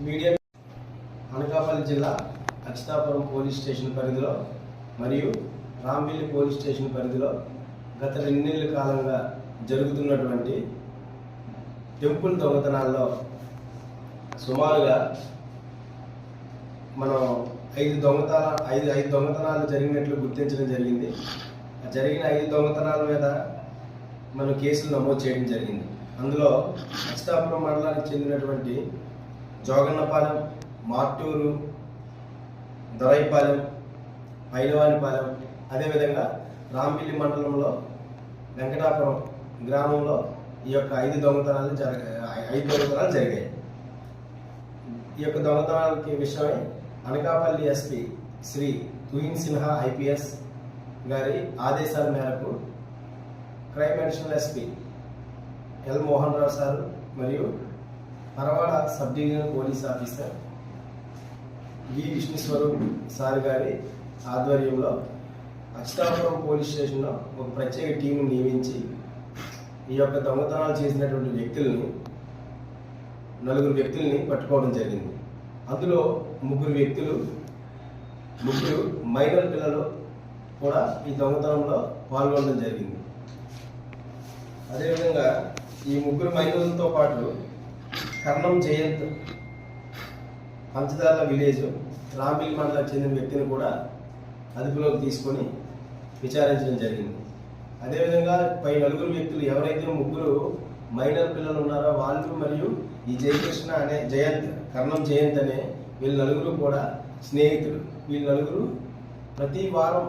Medium Anakapalli జిల్లా Achyutapuram police station పరిధిలో మరియు రాంబిల్లి పోలీస్ స్టేషన్ పరిధిలో గత రెండేళ్ళ కాలంగా జరుగుతున్నటువంటి టెంపుల్ దొంగతనాల్లో సుమారుగా మనం ఐదు దొంగతన ఐదు ఐదు దొంగతనాలు జరిగినట్లు గుర్తించడం జరిగింది. ఆ జరిగిన ఐదు దొంగతనాల మీద మనం కేసులు నమోదు చేయడం జరిగింది. అందులో అక్షతాపురం మండలానికి చెందినటువంటి జోగన్నపాలెం మార్టూరు దొరైపాలెం పైలవానిపాలెం అదేవిధంగా రాంపిల్లి మండలంలో వెంకటాపురం గ్రామంలో ఈ యొక్క ఐదు దొంగతనాలు జరగ ఐదు దొంగతనాలు జరిగాయి. ఈ యొక్క దొంగతనాలకి విషయమై అనకాపల్లి ఎస్పీ శ్రీ తుహిన్ సిన్హా ఐపీఎస్ గారి ఆదేశాల మేరకు crime additional SP L Mohan Rao sir మరియు Parawada sub divisional police officer V Vishnuswaroop sir గారి ఆధ్వర్యంలో అక్షతాపురం పోలీస్ స్టేషన్లో ఒక ప్రత్యేక టీంను నియమించి ఈ యొక్క దొంగతనాలు చేసినటువంటి వ్యక్తుల్ని నలుగురు వ్యక్తుల్ని పట్టుకోవడం జరిగింది. అందులో ముగ్గురు వ్యక్తులు ముగ్గురు మైనర్ పిల్లలు కూడా ఈ దొంగతనంలో పాల్గొనడం జరిగింది. అదేవిధంగా ఈ ముగ్గురు మైనర్లతో పాటు కర్ణం జయంత్ పంచదార విలేజ్ రాబిల్ మండలానికి చెందిన వ్యక్తిని కూడా అదుపులోకి తీసుకొని విచారించడం జరిగింది. అదేవిధంగా పై నలుగురు వ్యక్తులు ఎవరైతే ముగ్గురు మైనర్ పిల్లలు ఉన్నారో వాళ్ళు మరియు ఈ జయకృష్ణ అనే జయంత్ కర్ణం జయంత్ అనే వీళ్ళ నలుగురు కూడా స్నేహితులు. వీళ్ళ నలుగురు ప్రతి వారం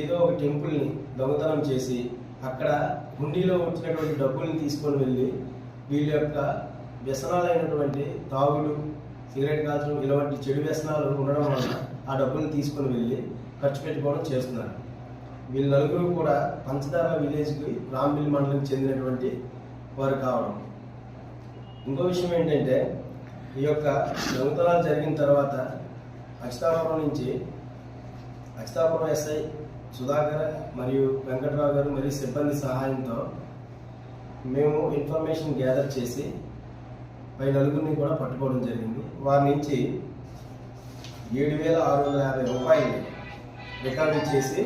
ఏదో ఒక టెంపుల్ని దొంగతనం చేసి అక్కడ హుండీలో వచ్చినటువంటి డబ్బుల్ని తీసుకొని వెళ్ళి వీళ్ళ యొక్క వ్యసనాలైనటువంటి తాగుడు సిగరెట్ కాల్చడం ఇలాంటి చెడు వ్యసనాలు ఉండడం వలన ఆ డబ్బుల్ని తీసుకొని వెళ్ళి ఖర్చు పెట్టుకోవడం చేస్తున్నారు. వీళ్ళ నలుగురు కూడా పంచదార విలేజ్కి రాంబిల్ మండలం చెందినటువంటి వారు కావడం. ఇంకో విషయం ఏంటంటే ఈ యొక్క దొంగతనాలు జరిగిన తర్వాత అచితాపురం నుంచి అచితాపురం ఎస్ఐ సుధాకర్ మరియు వెంకట్రావు గారు మరియు సిబ్బంది సహాయంతో మేము ఇన్ఫర్మేషన్ గ్యాదర్ చేసి పై నలుగురిని కూడా పట్టుకోవడం జరిగింది. వారి నుంచి ఏడు వేల ఆరు వందల యాభై రూపాయలు రికార్డు చేసి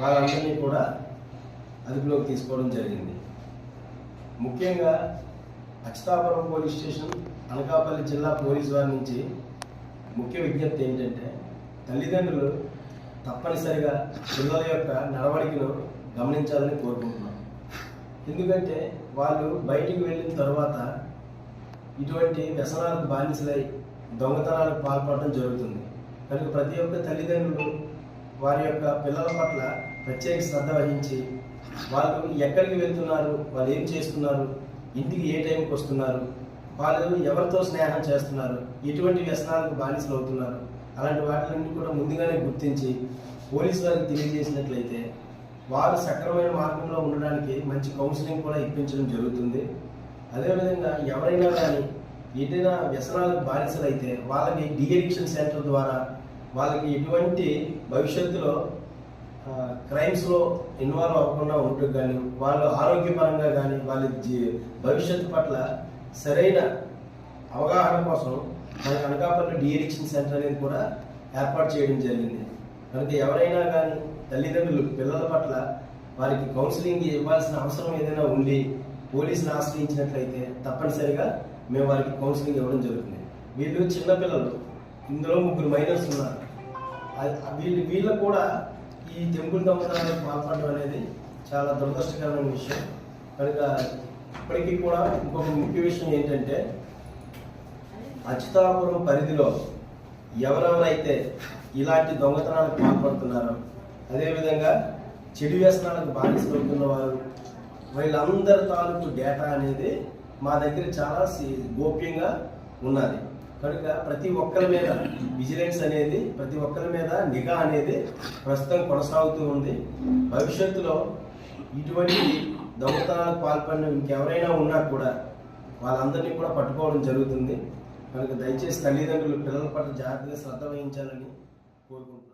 వాళ్ళందరినీ కూడా అదుపులోకి తీసుకోవడం జరిగింది. ముఖ్యంగా అక్షతాపురం పోలీస్ స్టేషన్ అనకాపల్లి జిల్లా పోలీస్ వారి నుంచి ముఖ్య విజ్ఞప్తి ఏంటంటే తల్లిదండ్రులు తప్పనిసరిగా పిల్లల యొక్క నడవడికను గమనించాలని కోరుకుంటున్నాం. ఎందుకంటే వాళ్ళు బయటికి వెళ్ళిన తర్వాత ఇటువంటి వ్యసనాలకు బానిసలై దొంగతనాలకు పాల్పడడం జరుగుతుంది. కనుక ప్రతి ఒక్క తల్లిదండ్రులు వారి యొక్క పిల్లల పట్ల ప్రత్యేక శ్రద్ధ వహించి వాళ్ళు ఎక్కడికి వెళ్తున్నారు వాళ్ళు ఏం చేస్తున్నారు ఇంటికి ఏ టైంకి వస్తున్నారు వాళ్ళు ఎవరితో స్నేహం చేస్తున్నారు ఎటువంటి వ్యసనాలకు బానిసలు అవుతున్నారు అలాంటి వాటిలన్నీ కూడా ముందుగానే గుర్తించి పోలీసు వారికి తెలియజేసినట్లయితే వారు సక్రమైన మార్గంలో ఉండడానికి మంచి కౌన్సిలింగ్ కూడా ఇప్పించడం జరుగుతుంది. అదేవిధంగా ఎవరైనా కానీ ఏదైనా వ్యసనాలకు బానిసలైతే వాళ్ళకి డిఎడిక్షన్ సెంటర్ ద్వారా వాళ్ళకి ఎటువంటి భవిష్యత్తులో క్రైమ్స్లో ఇన్వాల్వ్ అవ్వకుండా ఉంటుంది కానీ వాళ్ళు ఆరోగ్యపరంగా కానీ వాళ్ళ జీ- భవిష్యత్తు పట్ల సరైన అవగాహన కోసం మన అనకాపల్లి డిఎడిక్షన్ సెంటర్ అనేది కూడా ఏర్పాటు చేయడం జరిగింది. కనుక ఎవరైనా కానీ తల్లిదండ్రులు పిల్లల పట్ల వారికి కౌన్సిలింగ్ ఇవ్వాల్సిన అవసరం ఏదైనా ఉండి పోలీసులు ఆశ్రయించినట్లయితే తప్పనిసరిగా మేము వారికి కౌన్సిలింగ్ ఇవ్వడం జరుగుతుంది. వీళ్ళు చిన్నపిల్లలు ఇందులో ముగ్గురు మైనర్స్ ఉన్నారు. వీళ్ళు వీళ్ళు వీళ్ళకు కూడా ఈ టెంపుల్ దొంగతనాలకు పాల్పడడం అనేది చాలా దురదృష్టకరమైన విషయం. కనుక ఇప్పటికీ కూడా ఇంకొక ముఖ్య విషయం ఏంటంటే అచ్యుతాపురం పరిధిలో ఎవరెవరైతే ఇలాంటి దొంగతనాలకు పాల్పడుతున్నారో అదేవిధంగా చెడు వ్యసనాలకు బాధిస్తున్న వారు వీళ్ళందరి తాలూకు డేటా అనేది మా దగ్గర చాలా గోప్యంగా ఉన్నది. కనుక ప్రతి ఒక్కరి మీద విజిలెన్స్ అనేది ప్రతి ఒక్కరి మీద నిఘా అనేది ప్రస్తుతం కొనసాగుతూ ఉంది. భవిష్యత్తులో ఇటువంటి దొంగతనాలకు పాల్పడిన ఇంకెవరైనా ఉన్నా కూడా వాళ్ళందరినీ కూడా పట్టుకోవడం జరుగుతుంది. కనుక దయచేసి తల్లిదండ్రులు పిల్లల పట్ల జాగ్రత్తగా శ్రద్ధ వహించాలని కోరుకుంటున్నాను.